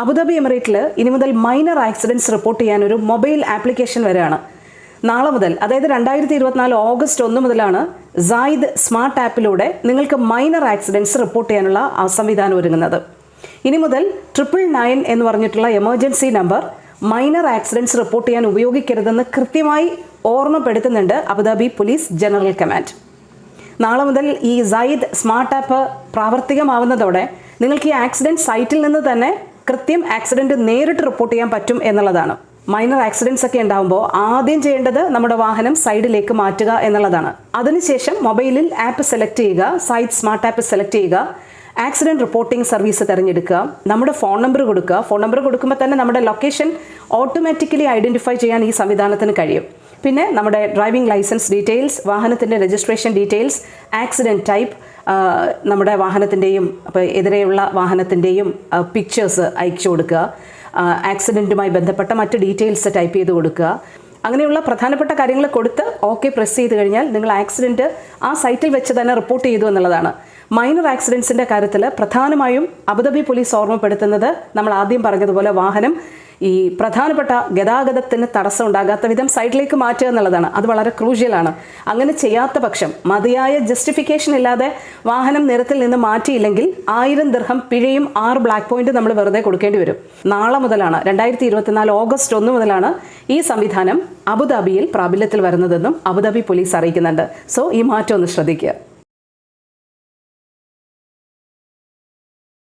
Abu Dhabi എമിറേറ്റിൽ ഇനി മുതൽ minor accidents report ചെയ്യാൻ ഒരു മൊബൈൽ ആപ്ലിക്കേഷൻ വരെയാണ്. നാളെ മുതൽ അതായത് രണ്ടായിരത്തി ഇരുപത്തിനാല് ഓഗസ്റ്റ് ഒന്ന് മുതലാണ് സായിദ് സ്മാർട്ട് ആപ്പിലൂടെ നിങ്ങൾക്ക് മൈനർ ആക്സിഡന്റ്സ് റിപ്പോർട്ട് ചെയ്യാനുള്ള സംവിധാനം ഒരുങ്ങുന്നത്. ഇനി മുതൽ ട്രിപ്പിൾ നയൻ എന്ന് പറഞ്ഞിട്ടുള്ള emergency number minor accidents report ചെയ്യാൻ ഉപയോഗിക്കരുതെന്ന് കൃത്യമായി ഓർമ്മപ്പെടുത്തുന്നുണ്ട് Abu Dhabi police general command നാളെ മുതൽ ഈ സായിദ് സ്മാർട്ട് ആപ്പ് പ്രാവർത്തികമാവുന്നതോടെ നിങ്ങൾക്ക് ഈ ആക്സിഡന്റ് സൈറ്റിൽ നിന്ന് തന്നെ കൃത്യം ആക്സിഡന്റ് നേരിട്ട് റിപ്പോർട്ട് ചെയ്യാൻ പറ്റും എന്നുള്ളതാണ്. മൈനർ ആക്സിഡൻസ് ഒക്കെ ഉണ്ടാകുമ്പോൾ ആദ്യം ചെയ്യേണ്ടത് നമ്മുടെ വാഹനം സൈഡിലേക്ക് മാറ്റുക എന്നുള്ളതാണ്. അതിനുശേഷം മൊബൈലിൽ ആപ്പ് സെലക്ട് ചെയ്യുക സൈറ്റ് സ്മാർട്ട് ആപ്പ് സെലക്ട് ചെയ്യുക ആക്സിഡന്റ് റിപ്പോർട്ടിംഗ് സർവീസ് തിരഞ്ഞെടുക്കുക നമ്മുടെ ഫോൺ നമ്പർ കൊടുക്കുക. ഫോൺ നമ്പർ കൊടുക്കുമ്പോൾ തന്നെ നമ്മുടെ ലൊക്കേഷൻ ഓട്ടോമാറ്റിക്കലി ഐഡന്റിഫൈ ചെയ്യാൻ ഈ സംവിധാനത്തിന് കഴിയും. പിന്നെ നമ്മുടെ ഡ്രൈവിംഗ് ലൈസൻസ് ഡീറ്റെയിൽസ് വാഹനത്തിന്റെ രജിസ്ട്രേഷൻ ഡീറ്റെയിൽസ് ആക്സിഡന്റ് ടൈപ്പ് നമ്മുടെ വാഹനത്തിന്റെയും അപ്പോൾ എതിരെയുള്ള വാഹനത്തിന്റെയും പിക്ചേഴ്സ് അയച്ചു കൊടുക്കുക. ആക്സിഡന്റുമായി ബന്ധപ്പെട്ട മറ്റ് ഡീറ്റെയിൽസ് ടൈപ്പ് ചെയ്ത് കൊടുക്കുക. അങ്ങനെയുള്ള പ്രധാനപ്പെട്ട കാര്യങ്ങൾ കൊടുത്ത് ഓക്കെ പ്രസ് ചെയ്ത് കഴിഞ്ഞാൽ നിങ്ങൾ ആക്സിഡന്റ് ആ സൈറ്റിൽ വെച്ച് തന്നെ റിപ്പോർട്ട് ചെയ്തു എന്നുള്ളതാണ്. മൈനർ ആക്സിഡൻസിന്റെ കാര്യത്തിൽ പ്രധാനമായും അബുദാബി പോലീസ് ഓർമ്മപ്പെടുത്തുന്നത് നമ്മൾ ആദ്യം പറഞ്ഞതുപോലെ വാഹനം ഈ പ്രധാനപ്പെട്ട ഗതാഗതത്തിന് തടസ്സം ഉണ്ടാകാത്ത വിധം സൈഡിലേക്ക് മാറ്റുക എന്നുള്ളതാണ്. അത് വളരെ ക്രൂഷ്യലാണ്. അങ്ങനെ ചെയ്യാത്ത പക്ഷം മതിയായ ജസ്റ്റിഫിക്കേഷൻ ഇല്ലാതെ വാഹനം നിരത്തിൽ നിന്ന് മാറ്റിയില്ലെങ്കിൽ ആയിരം ദീർഘം പിഴയും ആറ് ബ്ലാക്ക് പോയിന്റ് നമ്മൾ വെറുതെ കൊടുക്കേണ്ടി വരും. നാളെ മുതലാണ് രണ്ടായിരത്തി ഇരുപത്തിനാല് ഓഗസ്റ്റ് ഒന്ന് മുതലാണ് ഈ സംവിധാനം അബുദാബിയിൽ പ്രാബല്യത്തിൽ വരുന്നതെന്നും അബുദാബി പോലീസ് അറിയിക്കുന്നുണ്ട്. സോ ഈ മാറ്റം ഒന്ന് ശ്രദ്ധിക്കുക.